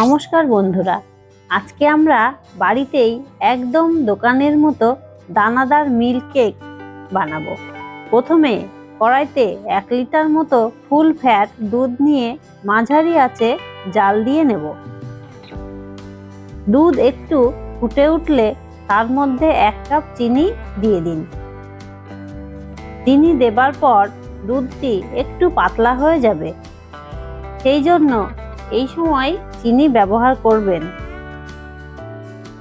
নমস্কার বন্ধুরা। আজকে আমরা বাড়িতেই একদম দোকানের মতো দানাদার মিল্ক কেক বানাবো। প্রথমে কড়াইতে এক লিটার মতো ফুল ফ্যাট দুধ নিয়ে মাঝারি আছে জাল দিয়ে নেব। দুধ একটু ফুটে উঠলে তার মধ্যে এক কাপ চিনি দিয়ে দিন। চিনি দেবার পর দুধটি একটু পাতলা হয়ে যাবে। সেই জন্য এই সময় চিনি ব্যবহার করবেন।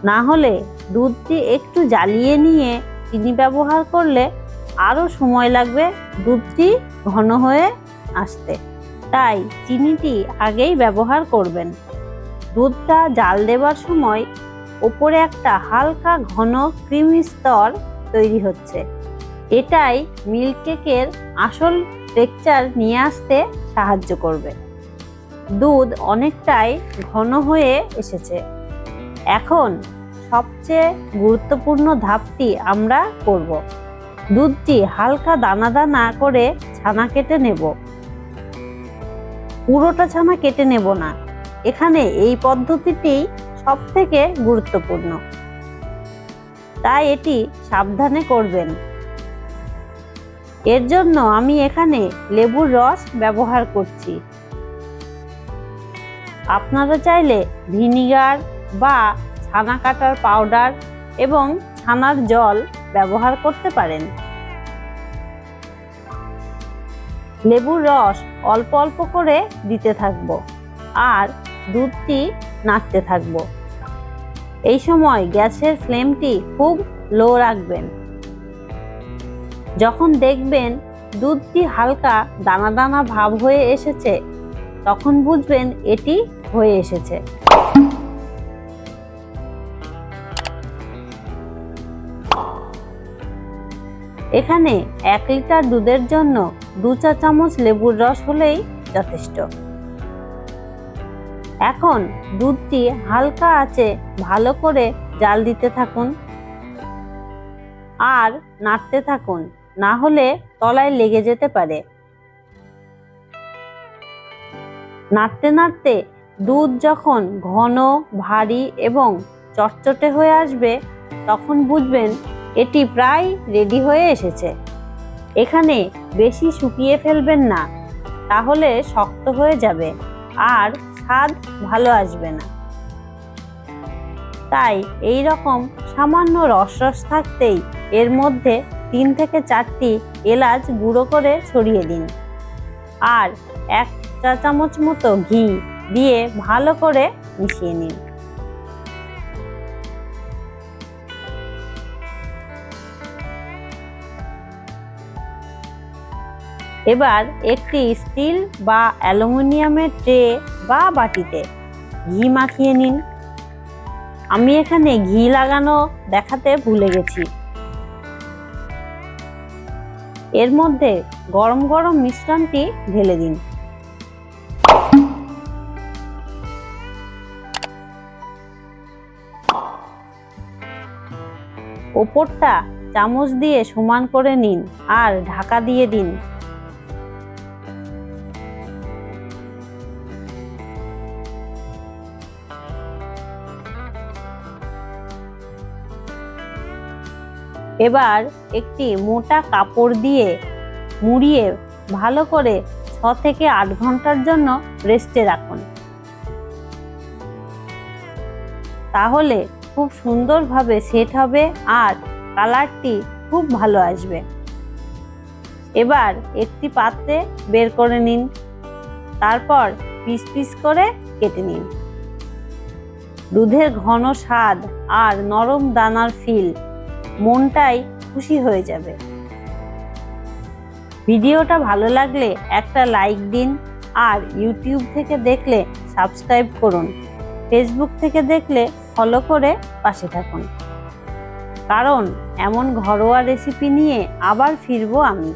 না হলে দুধটি একটু জ্বালিয়ে নিয়ে চিনি ব্যবহার করলে আরও সময় লাগবে দুধটি ঘন হয়ে আসতে। তাই চিনিটি আগেই ব্যবহার করবেন। দুধটা জাল দেবার সময় ওপরে একটা হালকা ঘন ক্রিম স্তর তৈরি হচ্ছে। এটাই মিল্ক কেকের আসল টেক্সচার নিয়ে আসতে সাহায্য করবে। দুধ অনেকটাই ঘন হয়ে এসেছে। এখন সবচেয়ে গুরুত্বপূর্ণ ধাপটি আমরা করব। দুধটি হালকা দানা দানা করে ছানা কেটে নেব। পুরোটা ছানা কেটে নেব না। এখানে এই পদ্ধতিটি সব থেকে গুরুত্বপূর্ণ। তাই এটি সাবধানে করবেন। এর জন্য আমি এখানে লেবুর রস ব্যবহার করছি। আপনারা চাইলে ভিনিগার বা ছানা কাটার পাউডার এবং ছানার জল ব্যবহার করতে পারেন। লেবুর রস অল্প অল্প করে দিতে থাকব আর দুধটি নাড়তে থাকব। এই সময় গ্যাসের ফ্লেমটি খুব লো রাখবেন। যখন দেখবেন দুধটি হালকা দানা দানা ভাব হয়ে এসেছে তখন বুঝবেন এটি হয়ে এসেছে। এখানে এক লিটার দুধের জন্য দু চা চামচ লেবুর রস হলেই যথেষ্ট। এখন দুধটি হালকা আছে ভালো করে জাল দিতে থাকুন আর নাড়তে থাকুন, না হলে তলায় লেগে যেতে পারে। নাড়তে নাড়তে দুধ যখন ঘন, ভারী এবং চটচটে হয়ে আসবে, তখন বুঝবেন এটি প্রায় রেডি হয়ে এসেছে। এখানে বেশি শুকিয়ে ফেলবেন না, তাহলে শক্ত হয়ে যাবে আর স্বাদ ভালো আসবে না। তাই এই রকম সামান্য রস রস থাকতেই এর মধ্যে তিন থেকে চারটি এলাচ গুঁড়ো করে ছড়িয়ে দিন। আর এক চা চামচ মতো ঘি দিয়ে ভালো করে মিশিয়ে নিন। এবার একটি স্টিল বা অ্যালুমিনিয়ামের ট্রে বা বাটিতে ঘি মাখিয়ে নিন। আমি এখানে ঘি লাগানো দেখাতে ভুলে গেছি। এর মধ্যে গরম গরম মিশ্রণটি ঢেলে দিন। ওপরটা চামচ দিয়ে সমান করে নিন আর ঢাকা দিয়ে দিন। এবার একটি মোটা কাপড় দিয়ে মুড়িয়ে ভালো করে ছ থেকে আট ঘণ্টার জন্য রেস্টে রাখুন। তাহলে খুব সুন্দরভাবে সেট হবে আর কালারটি খুব ভালো আসবে। এবার একটি পাত্রে বের করে নিন। তারপর পিস পিস করে কেটে নিন। দুধের ঘন স্বাদ আর নরম দানার ফিল মনটাই খুশি হয়ে যাবে। ভিডিওটা ভালো লাগলে একটা লাইক দিন আর ইউটিউব থেকে দেখলে সাবস্ক্রাইব করুন। ফেসবুক থেকে দেখলে ফলো করে পাশে থাকুন। কারণ এমন ঘরোয়া রেসিপি নিয়ে আবার ফিরবো আমি।